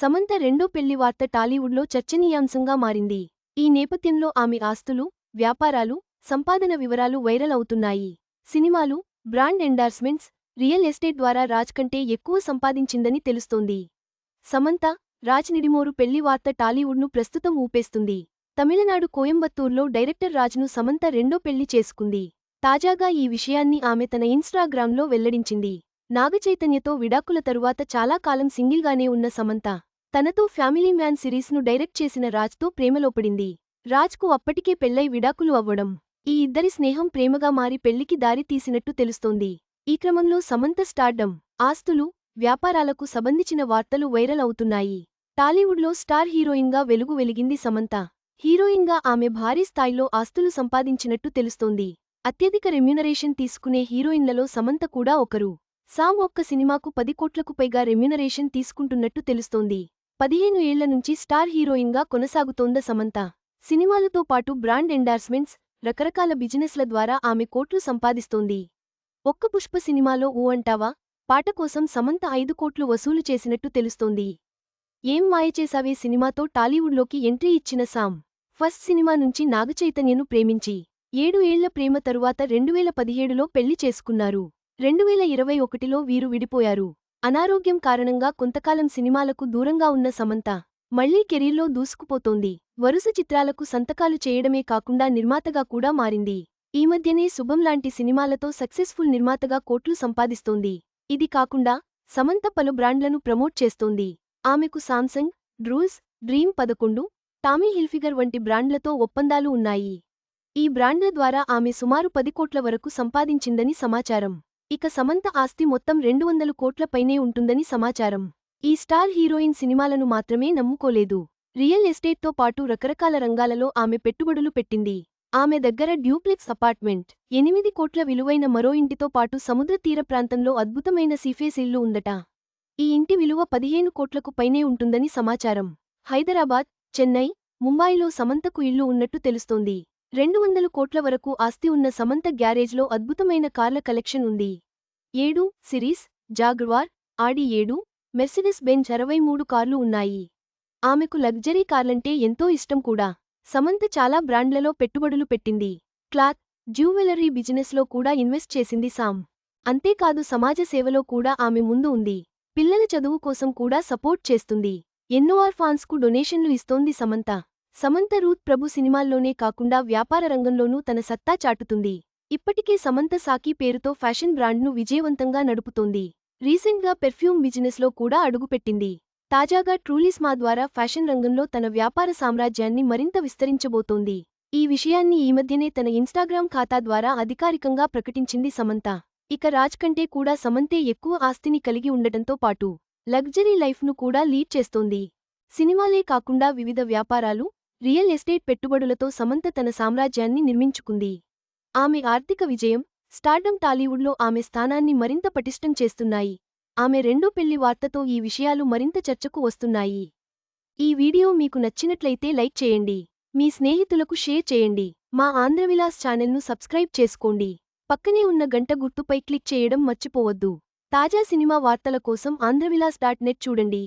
సమంత రెండో పెళ్ళి వార్త టాలీవుడ్లో చర్చనీయాంశంగా మారింది. ఈ నేపథ్యంలో ఆమె ఆస్తులు వ్యాపారాలు సంపాదన వివరాలు వైరల్ అవుతున్నాయి. సినిమాలు బ్రాండ్ ఎండార్స్మెంట్స్ రియల్ ఎస్టేట్ ద్వారా రాజ్ కంటే ఎక్కువ సంపాదించిందని తెలుస్తోంది. సమంత రాజ్ నిడిమోరు పెళ్ళి వార్త టాలీవుడ్ను ప్రస్తుతం ఊపేస్తుంది. తమిళనాడు కోయంబత్తూర్లో డైరెక్టర్ రాజ్ను సమంత రెండో పెళ్ళి చేసుకుంది. తాజాగా ఈ విషయాన్ని ఆమె తన ఇన్స్టాగ్రామ్లో వెల్లడించింది. నాగచైతన్యతో విడాకుల తరువాత చాలా కాలం సింగిల్గానే ఉన్న సమంత తనతో ఫ్యామిలీ మ్యాన్ సిరీస్ను డైరెక్ట్ చేసిన రాజ్తో ప్రేమలో పడింది రాజ్కు అప్పటికే పెళ్ళై విడాకులు అవ్వడం ఈ ఇద్దరి స్నేహం ప్రేమగా మారి పెళ్ళికి దారి తీసినట్టు తెలుస్తోంది. ఈ క్రమంలో సమంత స్టార్డమ్ ఆస్తులు వ్యాపారాలకు సంబంధించిన వార్తలు వైరల్ అవుతున్నాయి. టాలీవుడ్లో స్టార్ హీరోయిన్గా వెలుగు వెలిగింది సమంత. హీరోయిన్గా ఆమె భారీ స్థాయిలో ఆస్తులు సంపాదించినట్టు తెలుస్తోంది. అత్యధిక రెమ్యునరేషన్ తీసుకునే హీరోయిన్లలో సమంత కూడా ఒకరు. సామ్ ఒక్క సినిమాకు పది కోట్లకు పైగా రెమ్యునరేషన్ తీసుకుంటున్నట్టు తెలుస్తోంది. పదిహేను ఏళ్ళ నుంచి స్టార్ హీరోయిన్గా కొనసాగుతోంద సమంత. సినిమాలతో పాటు బ్రాండ్ ఎండార్స్మెంట్స్ రకరకాల బిజినెస్ల ద్వారా ఆమె కోట్లు సంపాదిస్తోంది. ఒక్క పుష్ప సినిమాలో ఊ అంటావా? పాట కోసం సమంత ఐదు కోట్లు వసూలు చేసినట్టు తెలుస్తోంది. ఏం మాయచేసావే సినిమాతో టాలీవుడ్లోకి ఎంట్రీ ఇచ్చిన సామ్. ఫస్ట్ సినిమా నుంచి నాగచైతన్యను ప్రేమించి ఏడు ఏళ్ళ ప్రేమ తరువాత రెండువేల పదిహేడులో పెళ్ళి చేసుకున్నారు. రెండువేల ఇరవై ఒకటిలో వీరు విడిపోయారు. అనారోగ్యం కారణంగా కొంతకాలం సినిమాలకు దూరంగా ఉన్న సమంత మళ్ళీ కెరీర్లో దూసుకుపోతోంది. వరుస చిత్రాలకు సంతకాలు చేయడమే కాకుండా నిర్మాతగా కూడా మారింది. ఈ మధ్యనే శుభం లాంటి సినిమాలతో సక్సెస్ఫుల్ నిర్మాతగా కోట్లు సంపాదిస్తోంది. ఇది కాకుండా సమంత పలు బ్రాండ్లను ప్రమోట్ చేస్తోంది. ఆమెకు సామ్సంగ్ డ్రూల్స్ డ్రీమ్ పదకొండు టామీ హిల్ఫిగర్ వంటి బ్రాండ్లతో ఒప్పందాలు ఉన్నాయి. ఈ బ్రాండ్ల ద్వారా ఆమె సుమారు పది కోట్ల వరకు సంపాదించిందని సమాచారం. ఇక సమంత ఆస్తి మొత్తం రెండు వందల కోట్ల పైనే ఉంటుందని సమాచారం. ఈ స్టార్ హీరోయిన్ సినిమాలను మాత్రమే నమ్ముకోలేదు. రియల్ ఎస్టేట్తో పాటు రకరకాల రంగాలలో ఆమె పెట్టుబడులు పెట్టింది. ఆమె దగ్గర డ్యూప్లెక్స్ అపార్ట్మెంట్ ఎనిమిది కోట్ల విలువైన మరో ఇంటితో పాటు సముద్ర తీర ప్రాంతంలో అద్భుతమైన సీఫేస్ ఇల్లు ఉందట. ఈ ఇంటి విలువ పదిహేను కోట్లకు పైనే ఉంటుందని సమాచారం. హైదరాబాద్ చెన్నై ముంబాయిలో సమంతకు ఇల్లు ఉన్నట్టు తెలుస్తోంది. రెండు వందల కోట్ల వరకు ఆస్తి ఉన్న సమంత గ్యారేజ్లో అద్భుతమైన కార్ల కలెక్షన్ ఉంది. ఏడు సిరీస్ జాగ్వార్ ఆడి ఏడు మెర్సిడెస్ బెంజ్ అరవై మూడు కార్లు ఉన్నాయి. ఆమెకు లగ్జరీ కార్లంటే ఎంతో ఇష్టం కూడా. సమంత చాలా బ్రాండ్లలో పెట్టుబడులు పెట్టింది. క్లాత్ జ్యువెలరీ బిజినెస్లో కూడా ఇన్వెస్ట్ చేసింది సామ్. అంతేకాదు సమాజ సేవలో కూడా ఆమె ముందు ఉంది. పిల్లల చదువు కోసం కూడా సపోర్ట్ చేస్తుంది. ఎన్నో ఆర్ఫాన్స్కు డొనేషన్లు ఇస్తోంది సమంత. సమంత రూత్ ప్రభు సినిమాల్లోనే కాకుండా వ్యాపార రంగంలోనూ తన సత్తా చాటుతుంది. ఇప్పటికే సమంత సాకి పేరుతో ఫ్యాషన్ బ్రాండ్ను విజయవంతంగా నడుపుతోంది. రీసెంట్గా పెర్ఫ్యూమ్ బిజినెస్లో కూడా అడుగుపెట్టింది. తాజాగా ట్రూలిస్మా ద్వారా ఫ్యాషన్ రంగంలో తన వ్యాపార సామ్రాజ్యాన్ని మరింత విస్తరించబోతోంది. ఈ విషయాన్ని ఈ మధ్యనే తన ఇన్స్టాగ్రామ్ ఖాతా ద్వారా అధికారికంగా ప్రకటించింది సమంత. ఇక రాజ్ కంటే కూడా సమంతే ఎక్కువ ఆస్తిని కలిగి ఉండటంతో పాటు లగ్జరీ లైఫ్ను కూడా లీడ్ చేస్తోంది. సినిమాలే కాకుండా వివిధ వ్యాపారాలు రియల్ ఎస్టేట్ పెట్టుబడులతో సమంత తన సామ్రాజ్యాన్ని నిర్మించుకుంది. ఆమె ఆర్థిక విజయం స్టార్డమ్ టాలీవుడ్లో ఆమె స్థానాన్ని మరింత పటిష్టం చేస్తున్నాయి. ఆమె రెండో పెళ్ళి వార్తతో ఈ విషయాలు మరింత చర్చకు వస్తున్నాయి. ఈ వీడియో మీకు నచ్చినట్లయితే లైక్ చేయండి. మీ స్నేహితులకు షేర్ చేయండి. మా ఆంధ్రవిలాస్ ఛానల్ను సబ్స్క్రైబ్ చేసుకోండి. పక్కనే ఉన్న గంట గుర్తుపై క్లిక్ చేయడం మర్చిపోవద్దు. తాజా సినిమా వార్తల కోసం ఆంధ్రవిలాస్ డాట్ నెట్ చూడండి.